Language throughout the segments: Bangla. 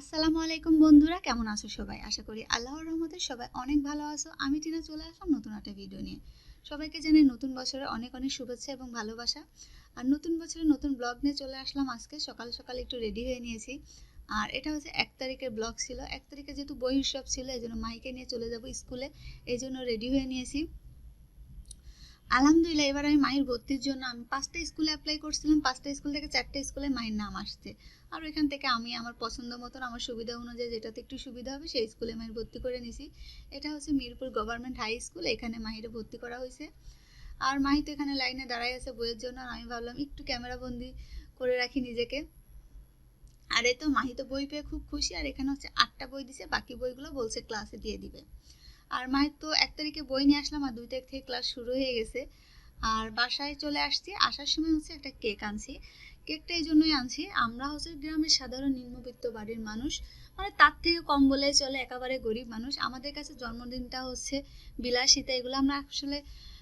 আসসালামু আলাইকুম বন্ধুরা, কেমন আছো সবাই? আশা করি আল্লাহর রহমতে সবাই অনেক ভালো আছো। আমি টিনা চলে আসলাম নতুন একটা ভিডিও নিয়ে। সবাইকে জানাই নতুন বছরের অনেক অনেক শুভেচ্ছা এবং ভালোবাসা। আর নতুন বছরের নতুন ব্লগ নিয়ে চলে আসলাম আজকে। সকাল সকাল একটু রেডি হয়ে নিয়েছি। আর এটা হচ্ছে এক তারিখের ব্লগ ছিল। এক তারিখে যেহেতু বই উৎসব ছিল এই জন্য মাইকে নিয়ে চলে যাব স্কুলে। এই জন্য রেডি হয়ে নিয়েছি। আলহামদুলিল্লাহ, এবার আমি মায়ের ভর্তির জন্য আমি পাঁচটা স্কুলে অ্যাপ্লাই করছিলাম, পাঁচটা স্কুল থেকে চারটে স্কুলে মায়ের নাম আসছে। আর এখান থেকে আমি আমার পছন্দ মতন, আমার সুবিধা অনুযায়ী যেটাতে একটু সুবিধা হবে, সেই স্কুলে মায়ের ভর্তি করে নিছি। এটা হচ্ছে মিরপুর গভর্নমেন্ট হাই স্কুল এখানে মাহিরে ভর্তি করা হয়েছে। আর মাহি তো এখানে লাইনে দাঁড়াই আছে বইয়ের জন্য, আর আমি ভাবলাম একটু ক্যামেরা বন্দি করে রাখি নিজেকে। আর এ তো মাহি তো বই পেয়ে খুব খুশি, আর এখানে হচ্ছে আটটা বই দিছে, বাকি বইগুলো বলছে ক্লাসে দিয়ে দিবে। আর মায়ের তো এক তারিখে বই নিয়ে আসলাম আর দুই তারিখ থেকে ক্লাস শুরু হয়ে গেছে। আর বাসায় চলে আসছি। আসার সময় হচ্ছে একটা কেক আনছি। কেকটা এই জন্যই আনছি। আমরা হচ্ছে গ্রামের সাধারণ নিম্নবিত্ত বাড়ির মানুষ। মানে তার থেকে কম বলে চলে, একেবারে গরিব মানুষ। আমাদের কাছে জন্মদিনটা হচ্ছে বিলাসিতা। এগুলো আমরা আসলে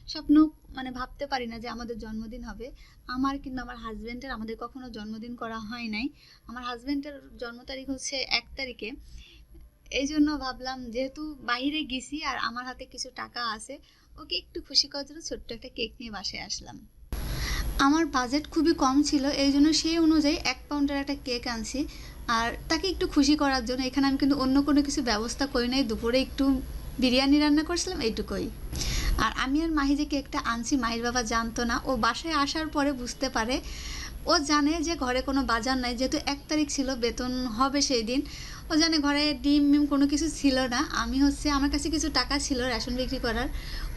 স্বপ্ন মানে ভাবতে পারি না যে আমাদের জন্মদিন হবে। আমার কিন্তু আমার হাজব্যান্ডের আমাদের কখনো জন্মদিন করা হয় নাই। আমার হাজব্যান্ডের জন্ম তারিখ হচ্ছে এক তারিখে। এই জন্য ভাবলাম যেহেতু বাইরে গেছি আর আমার হাতে কিছু টাকা আছে, ওকে একটু খুশি করার জন্য ছোট্ট একটা কেক নিয়ে বাসায় আসলাম। আমার বাজেট খুবই কম ছিল এই জন্য সেই অনুযায়ী এক পাউন্ডের একটা কেক আনছি। আর তাকে একটু খুশি করার জন্য এখানে আমি কিন্তু অন্য কোনো কিছু ব্যবস্থা করি নাই, দুপুরে একটু বিরিয়ানি রান্না করছিলাম, এইটুকুই। আর আমি আর মাহি যে কেকটা আনছি, মাহির বাবা জানতো না, ও বাসায় আসার পরে বুঝতে পারে ও জানে যে ঘরে কোনো বাজার নাই, যেহেতু এক তারিখ ছিল, বেতন হবে সেই দিন। ও জানে ঘরে ডিম মিম কোনো কিছু ছিল না। আমি হচ্ছে, আমার কাছে কিছু টাকা ছিল রেশন বিক্রি করার।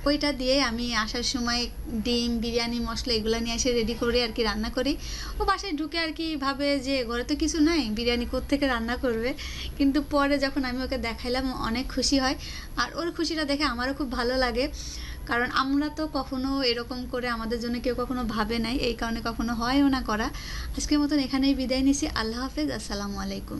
ওইটা দিয়ে আমি আসার সময় ডিম, বিরিয়ানি, মশলা এগুলো নিয়ে এসে রেডি করে আর কি রান্না করি। ও বাসায় ঢুকে আর কি ভাবে যে ঘরে তো কিছু নাই, বিরিয়ানি থেকে রান্না করবে? কিন্তু পরে যখন আমি ওকে দেখাইলাম অনেক খুশি হয়। আর ওর খুশিটা দেখে আমারও খুব ভালো লাগে। কারণ আমরা তো কখনো এরকম করে আমাদের জন্য কেউ কখনো ভাবে নাই, এই কারণে কখনো হয়ও না করা। আজকের মতন এখানেই বিদায় নিছি আল্লাহ হাফেজ, আসসালামু আলাইকুম।